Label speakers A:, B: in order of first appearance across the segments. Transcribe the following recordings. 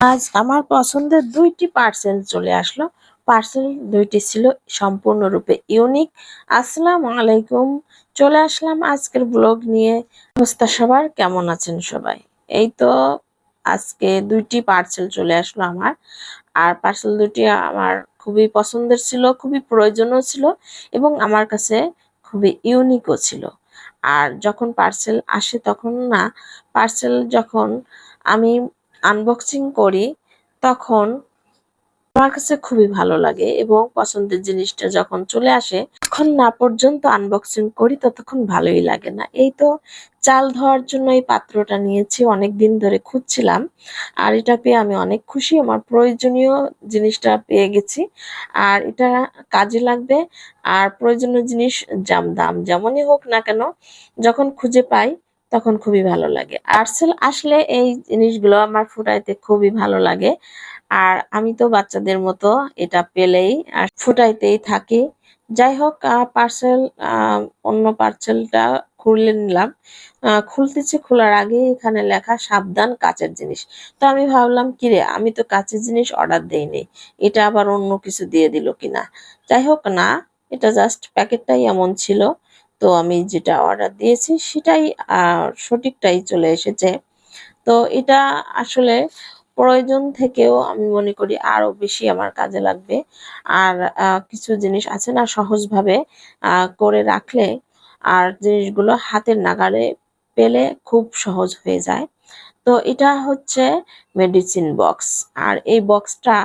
A: আজ আমার পছন্দের দুইটি পার্সেল চলে আসলো। পার্সেল দুইটি ছিল সম্পূর্ণরূপে ইউনিক আসসালামু আলাইকুম। চলে আসলাম আজকের ব্লগ নিয়ে। অবস্থা সবার? কেমন আছেন সবাই? এই তো আজকে দুইটি পার্সেল চলে আসলো আমার। আর পার্সেল দুটি আমার খুবই পছন্দের ছিল, খুবই প্রয়োজনও ছিল এবং আমার কাছে খুবই ইউনিকও ছিল। আর যখন পার্সেল আসে তখন না পার্সেল যখন আমি আনবক্সিং করি, তখন আমার কাছে খুবই ভালো লাগে এবং পছন্দের জিনিসটা যখন চলে আসে, তখন না পর্যন্ত আনবক্সিং করি, ততক্ষণ ভালোই লাগে না। এই তো চাল ধোয়ার জন্য এই পাত্রটা নিয়েছি অনেক দিন ধরে খুঁজছিলাম আর এটা পেয়ে আমি অনেক খুশি, আমার প্রয়োজনীয় জিনিসটা পেয়ে গেছি আর এটা কাজে লাগবে আর প্রয়োজনীয় জিনিস দাম যেমনই হোক না কেন, যখন খুঁজে পাই তখন খুবই ভালো লাগে। পার্সেল আসলে এই জিনিসগুলো আমার ফুটাইতে খুবই ভালো লাগে। আর আমি তো বাচ্চাদের মতো এটা পেলেই আর ফুটাইতেই থাকি। যাই হোক পার্সেল অন্য পার্সেলটা খুলে নিলাম। খুলতেছি, খোলার আগে এখানে লেখা সাবধান কাচের জিনিস। তো আমি ভাবলাম, কিরে, আমি তো কাচের জিনিস অর্ডার দেইনি। এটা আবার অন্য কিছু দিয়ে দিল কিনা? যাই হোক, না, এটা জাস্ট প্যাকেটটাই এমন ছিল। তো আমি যেটা অর্ডার দিয়েছি সেটাই সঠিকটাই চলে এসেছে। তো এটা আসলে প্রয়োজন থেকেও আমি মনে করি আরও বেশি আমার কাজে লাগবে। আর কিছু জিনিস আছে না সহজভাবে করে রাখলে আর জিনিসগুলো হাতের নাগালে পেলে খুব সহজ হয়ে যায়। তো এটা হচ্ছে মেডিসিন বক্স আর এই বক্সটা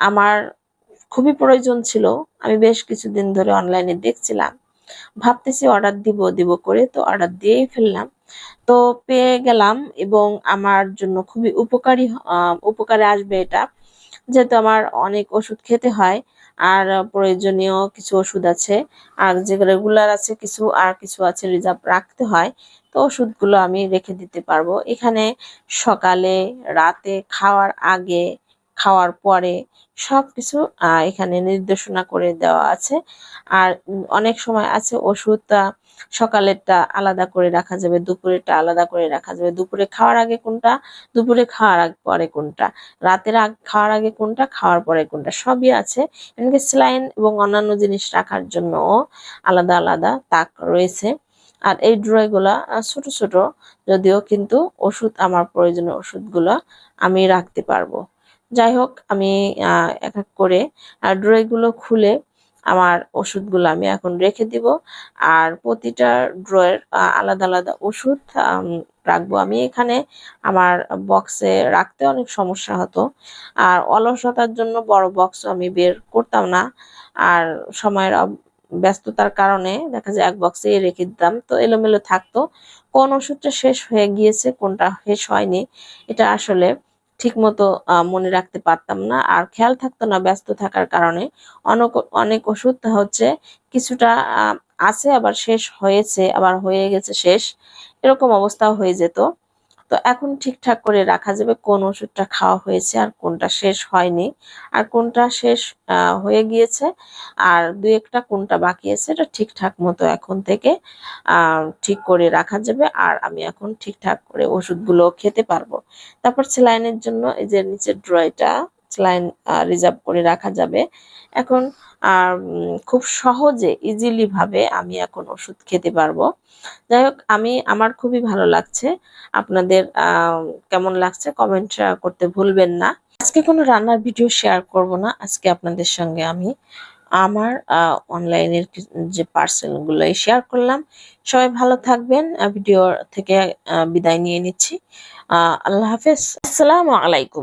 A: আমার খুবই প্রয়োজন ছিল। আমি বেশ কিছুদিন ধরে অনলাইনে দেখছিলাম। ভাবতেছি অর্ডার দিব দিব করে তো অর্ডার দিয়েই ফেললাম। তো পেয়ে গেলাম এবং আমার জন্য খুবই উপকারী উপকারে আসবে এটা। যেহেতু আমার অনেক ওষুধ খেতে হয় আর প্রয়োজনীয় কিছু ওষুধ আছে, আর যে রেগুলার আছে কিছু, আর কিছু আছে রিজার্ভ রাখতে হয়, তো ওষুধগুলো আমি রেখে দিতে পারব। এখানে সকালে, রাতে খাওয়ার আগে খাওয়ার পরে সব কিছু এখানে নির্দেশনা করে দেওয়া আছে। আর অনেক সময় আছে ওষুধটা সকালেরটা আলাদা করে রাখা যাবে, দুপুরেরটা আলাদা করে রাখা যাবে। দুপুরে খাওয়ার আগে কোনটা? দুপুরে খাওয়ার আগে, পরে কোনটা? রাতের আগে, খাওয়ার আগে কোনটা? খাওয়ার পরে কোনটা? সবই আছে। এমনকি স্লাইন এবং অন্যান্য জিনিস রাখার জন্য আলাদা আলাদা তাক রয়েছে। আর এই ড্রয়গুলা ছোট ছোট, যদিও কিন্তু ওষুধ, আমার প্রয়োজনীয় ওষুধগুলো আমি রাখতে পারব। যাই হোক আমি এক এক করে ড্রয়গুলো খুলে আমার ওষুধগুলো আমি এখন রেখে দিব। আর প্রতিটা ড্রয়ের আলাদা আলাদা ওষুধ রাখব আমি এখানে। আমার বক্সে রাখতে অনেক সমস্যা হতো। আর অলসতার জন্য বড় বক্স আমি বের করতাম না। আর সময়ের ব্যস্ততার কারণে দেখা যায় এক বক্সে রেখে দিতাম। তো এলোমেলো থাকতো। কোন ওষুধটা শেষ হয়ে গিয়েছে, কোনটা শেষ হয়নি, এটা আসলে ঠিক মতো মনে রাখতে পারতাম না। আর খেয়াল থাকতো না ব্যস্ত থাকার কারণে। অনেক অনেক ওষুধ হচ্ছে, কিছুটা আছে আবার শেষ হয়েছে, আবার হয়ে গেছে শেষ। এরকম অবস্থাও হয়ে যেত। তো এখন ঠিকঠাক করে রাখা যাবে কোন ওষুধটা খাওয়া হয়েছে আর কোনটা শেষ হয়নি আর কোনটা শেষ হয়ে গিয়েছে আর দু একটা কোনটা বাকি আছে এটা ঠিকঠাক মতো এখন থেকে ঠিক করে রাখা যাবে আর আমি এখন ঠিকঠাক করে ওষুধগুলো খেতে পারব। তারপর সেলাইনের জন্য এই যে নিচের ড্রয়টা সেলাইন রিজার্ভ করে রাখা যাবে। এখন, আর খুব সহজে ইজিলি ভাবে আমি এখন ওষুধ খেতে পারব। যাই হোক, আমি, আমার খুবই ভালো লাগছে। আপনাদের কেমন লাগছে কমেন্ট করতে ভুলবেন না। আজকে কোনো রান্নার ভিডিও শেয়ার করব না। আজকে আপনাদের সঙ্গে আমি আমার অনলাইনের যে পার্সেলগুলো শেয়ার করলাম। সবাই ভালো থাকবেন। ভিডিও থেকে বিদায় নিয়ে নিচ্ছি। আল্লাহ হাফেজ। আসসালামু আলাইকুম।